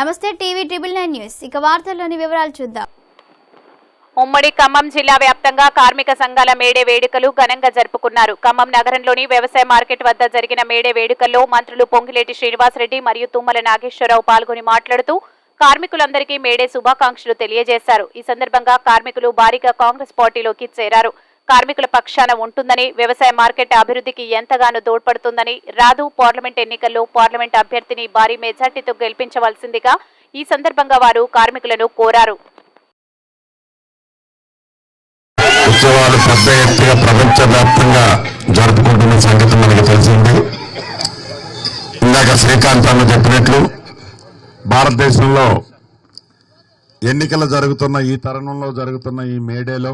నమస్తే TV triple nine news. ఇక వార్తల్లోని వివరాలు చూద్దాం. ఉమ్మడి ఖమ్మం జిల్లా వ్యాప్తంగా కార్మిక సంఘాల మేడే వేడుకలు ఘనంగా జరుపుకున్నారు. ఖమ్మం నగరంలోని వ్యవసాయ మార్కెట్ వద్ద జరిగిన మేడే వేడుకల్లో మంత్రులు పొంగిలేటి శ్రీనివాసరెడ్డి మరియు తుమ్మల నాగేశ్వరరావు పాల్గొని మాట్లాడుతూ కార్మికులందరికీ మేడే శుభాకాంక్షలు తెలియజేశారు. ఈ సందర్భంగా కార్మికులు భారీగా కాంగ్రెస్ పార్టీలోకి చేరారు. కార్మికుల పక్షాన ఉంటుందని వ్యవసాయ మార్కెట్ అభివృద్ధికి ఎంతగానో తోడ్పడుతుందని రాదు పార్లమెంట్ ఎన్నికల్లో పార్లమెంట్ అభ్యర్థిని భారీ మెజార్టీతో గెలిపించవలసిందిగా ఈ సందర్భంగా వారు కార్మికులను కోరారు. ఉత్సవాలు పెద్ద ఎత్తుగా ప్రపంచవ్యాప్తంగా జరుపుకుంటున్న సంగతి తెలిసింది. ఇందాక శ్రీకాంత్ అన్న చెప్పినట్లు భారతదేశంలో ఎన్నికలు జరుగుతున్న ఈ తరుణంలో జరుగుతున్న ఈ మేడేలో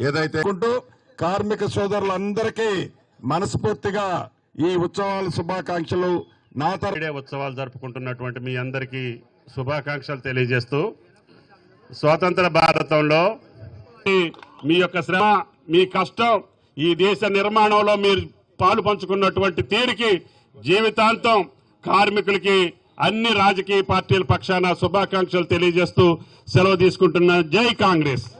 ఏదైతే కార్మిక సోదరులందరికీ మనస్ఫూర్తిగా ఈ ఉత్సవాల శుభాకాంక్షలు. నా ఉత్సవాలు జరుపుకుంటున్నటువంటి మీ అందరికీ శుభాకాంక్షలు తెలియజేస్తూ స్వాతంత్ర భారతంలో మీ- మీ యొక్క శ్రమ మీ కష్టం ఈ దేశ నిర్మాణంలో మీరు పాలు పంచుకున్నటువంటి తీరికి జీవితాంతం కార్మికులకి అన్ని రాజకీయ పార్టీల పక్షాన శుభాకాంక్షలు తెలియజేస్తూ సెలవు తీసుకుంటున్న జై కాంగ్రెస్.